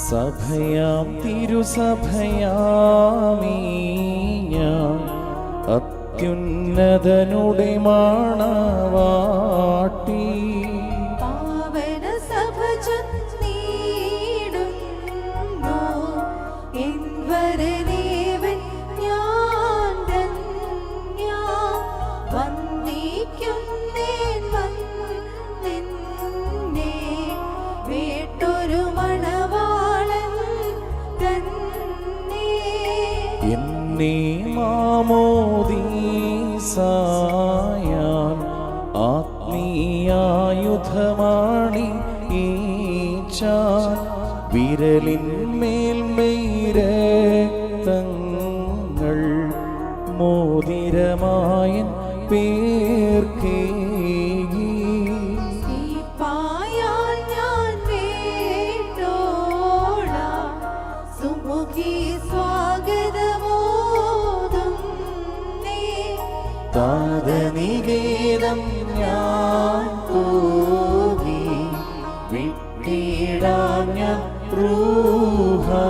സഭയാം തിരുസഭയാമീ ഞാൻ അത്യുന്നതനുടെ മാണവാട്ടി പാവന സഭ ഞാൻ എന്നീ മാമോദീസായാൻ ആത്മീയായുധമാണി ഈച്ചാൻ വിരലിന്മേൽ മെയ്രക്തങ്ങൾ മോതിരമായൻ പേർക്കേകി. പായാൽ ഞാൻ പാദനിവേദം ഞാൻ പോകി വിട്ടിടാഞ്ഞ പ്രൂഹാ